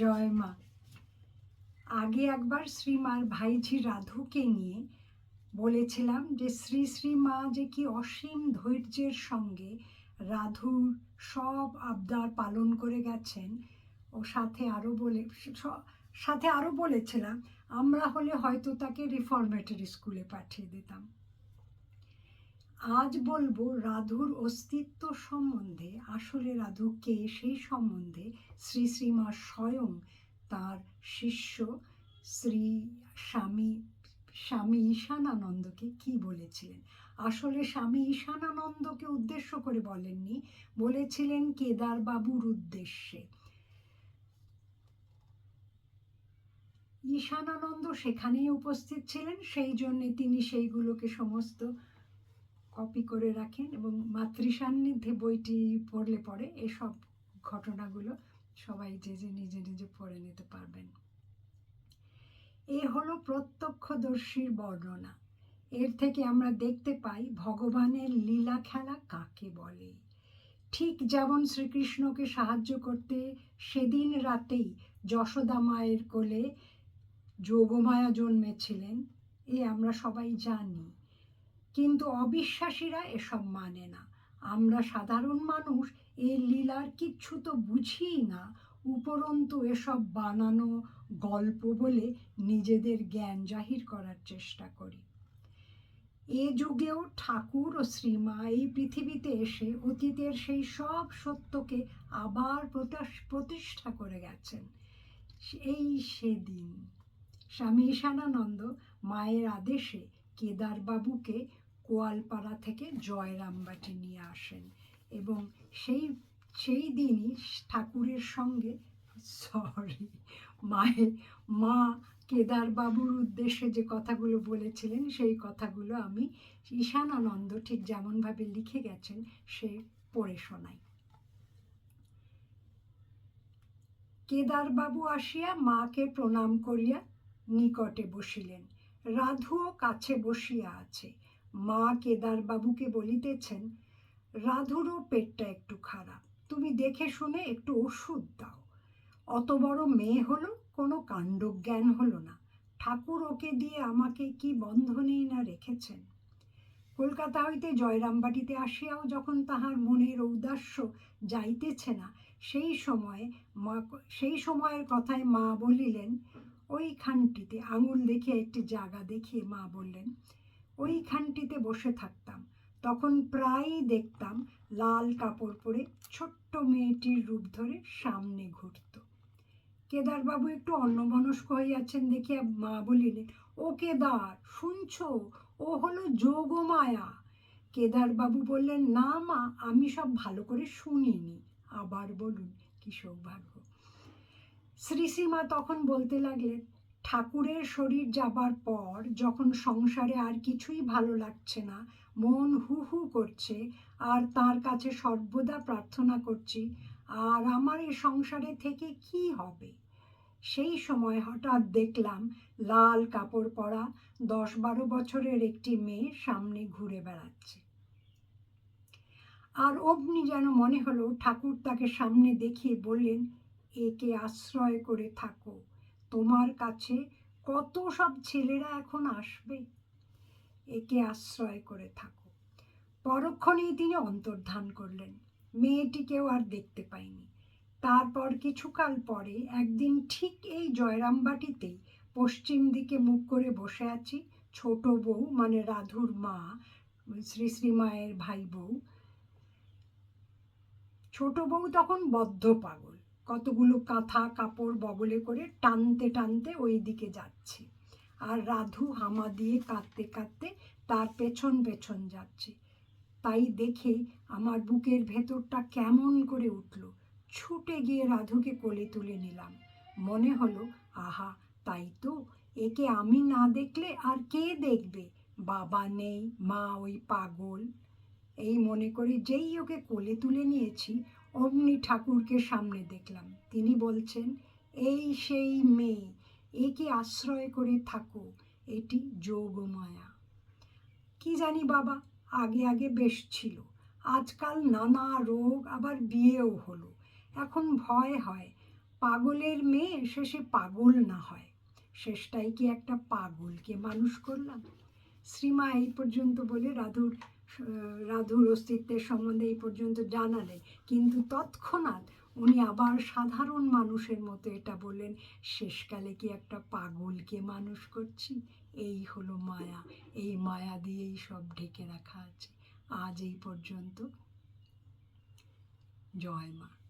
জয় মা। আগে একবার শ্রীমার ভাইঝি রাধুকে নিয়ে বলেছিলাম যে, শ্রী শ্রী মা, যে কি অসীম ধৈর্যের সঙ্গে রাধুর সব আবদার পালন করে গেছেন, ও সাথে আরও বলে সাথে আরও বলেছিলাম, আমরা হলে হয়তো তাকে রিফরমেটরি স্কুলে পাঠিয়ে দিতাম। আজ বলব রাধুর অস্তিত্ব সম্বন্ধে। আসলে রাধু কে সেই সম্বন্ধে শ্রী শ্রীমা স্বয়ং তার শিষ্য শ্রী স্বামী স্বামী ঈশানানন্দকে কি বলেছিলেন? আসলে স্বামী ঈশানানন্দকে উদ্দেশ্য করে বলেননি, বলেছিলেন কেদার বাবুর উদ্দেশ্যে। ঈশানানন্দ সেখানেই উপস্থিত ছিলেন, সেই জন্যে তিনি সেইগুলোকে সমস্ত কপি করে রাখেন এবং মাতৃসান্নিধ্যে বইটি পড়লে পরে এসব ঘটনাগুলো সবাই যে যে নিজে নিজে পড়ে নিতে পারবেন। এ হলো প্রত্যক্ষদর্শীর বর্ণনা। এর থেকে আমরা দেখতে পাই ভগবানের লীলা খেলা কাকে বলে। ঠিক যেমন শ্রীকৃষ্ণকে সাহায্য করতে সেদিন রাতেই যশোদা মায়ের কোলে যোগমায়া জন্মেছিলেন, এ আমরা সবাই জানি। কিন্তু অবিশ্বাসীরা এসব মানে না। আমরা সাধারণ মানুষ এই লীলার কিচ্ছু তো বুঝিই না। উপরন্তু এসব বানানো গল্প বলে নিজেদের জ্ঞান জাহির করার চেষ্টা করি। এ যুগেও ঠাকুর ও শ্রীমা এই পৃথিবীতে এসে অতীতের সেই সব সত্যকে আবার প্রতিষ্ঠা করে গেছেন। এই সেদিন। স্বামী ঈশানানন্দ মায়ের আদেশে কেদারবাবুকে কোয়ালপাড়া থেকে জয়রামবাটি নিয়ে আসেন এবং সেই সেই দিনই ঠাকুরের সঙ্গে সরি মায়ের, মা কেদারবাবুর উদ্দেশ্যে যে কথাগুলো বলেছিলেন, সেই কথাগুলো আমি ঈশানানন্দ ঠিক যেমনভাবে লিখে গেছেন, সে পড়ে শোনাই। কেদারবাবু আসিয়া মাকে প্রণাম করিয়া নিকটে বসিলেন। রাধুও কাছে বসিয়া আছে। মা কেদারবাবুকে বলিতেছেন, রাধুরও পেটটা একটু খারাপ। তুমি দেখে শুনে একটু ওষুধ দাও। অত বড় মেয়ে হলো, কোনো কাণ্ডজ্ঞান হলো না। ঠাকুর ওকে দিয়ে আমাকে কি বন্ধনেই না রেখেছেন। কলকাতা হইতে জয়রামবাটিতে আসিয়াও যখন তাহার মনের ঔদাস্য যাইতেছে না, সেই সময়ে মা সেই সময়ের কথায় মা বলিলেন, ওইখানটিতে আঙুল দেখিয়ে একটি জায়গা দেখিয়ে মা বললেন ওইখানটিতে বসে থাকতাম। তখন প্রায়ই দেখতাম লাল কাপড় পরে ছোট্ট মেয়েটির রূপ ধরে সামনে ঘুরত। কেদারবাবু একটু অন্যমনস্ক হইয়াছেন দেখিয়া মা বলিলেন ও কেদার শুনছ? ও হলো যোগমায়া। কেদারবাবু বললেন, না মা, আমি সব ভালো করে শুনিনি। আবার বলুন, কি সৌভাগ্য। শ্রী শ্রীমা তখন বলতে লাগলেন ঠাকুরের শরীর যাবার পর যখন সংসারে আর কিছুই ভালো লাগছে না, মন হু হু করছে, আর তার কাছে সর্বদা প্রার্থনা করছি, আর আমার এই সংসারে থেকে কি হবে? সেই সময় হঠাৎ দেখলাম লাল কাপড় পরা দশ বারো বছরের একটি মেয়ে সামনে ঘুরে বেড়াচ্ছে। আর অমনি যেন মনে হলো ঠাকুর তাকে সামনে দেখিয়ে বললেন, একে আশ্রয় করে থাকো তোমার কাছে কত সব ছেলেরা এখন আসবে? একে আশ্রয় করে থাকো। পরক্ষণেই তিনি অন্তর্ধান করলেন। মেয়েটিকেও আর দেখতে পাইনি। তারপর কিছুকাল পরে একদিন ঠিক এই জয়রামবাটিতেই পশ্চিম দিকে মুখ করে বসে আছি ছোট বউ মানে রাধুর মা, শ্রী শ্রীমায়ের ভাই বউ। ছোট বউ তখন বদ্ধ পাগল। কতগুলো কাঁথা কাপড় বগলে করে টানতে টানতে ওই দিকে যাচ্ছে। আর রাধু হামা দিয়ে কাঁদতে কাঁদতে তার পেছন পেছন যাচ্ছে। তাই দেখে আমার বুকের ভেতরটা কেমন করে উঠল। ছুটে গিয়ে রাধুকে কোলে তুলে নিলাম। মনে হলো, আহা, তাই তো। একে আমি না দেখলে আর কে দেখবে? বাবা নেই, মা ওই পাগল। এই মনে করে যেই ওকে কোলে তুলে নিয়েছি অমনি ঠাকুরকে সামনে দেখলাম। তিনি বলছেন, এই সেই মেয়ে, একে আশ্রয় করে থাকো, এটি যোগমায়া। কি জানি বাবা, আগে আগে বেশ ছিল। আজকাল নানা রোগ, আবার বিয়েও হলো। এখন ভয় হয়, পাগলের মেয়ে শেষে পাগল না হয়। শেষটাই কি একটা পাগলকে মানুষ করলাম? শ্রীমা এই পর্যন্ত বলে রাধুর রাধুর অস্তিত্বের সম্বন্ধে এই পর্যন্ত জানালেন কিন্তু তৎক্ষণাৎ উনি আবার সাধারণ মানুষের মতো এটা বললেন, শেষকালে কি একটা পাগলকে মানুষ করছি? এই হলো মায়া। এই মায়া দিয়েই সব ঢেকে রাখা আছে। আজ এই পর্যন্ত। জয় মা।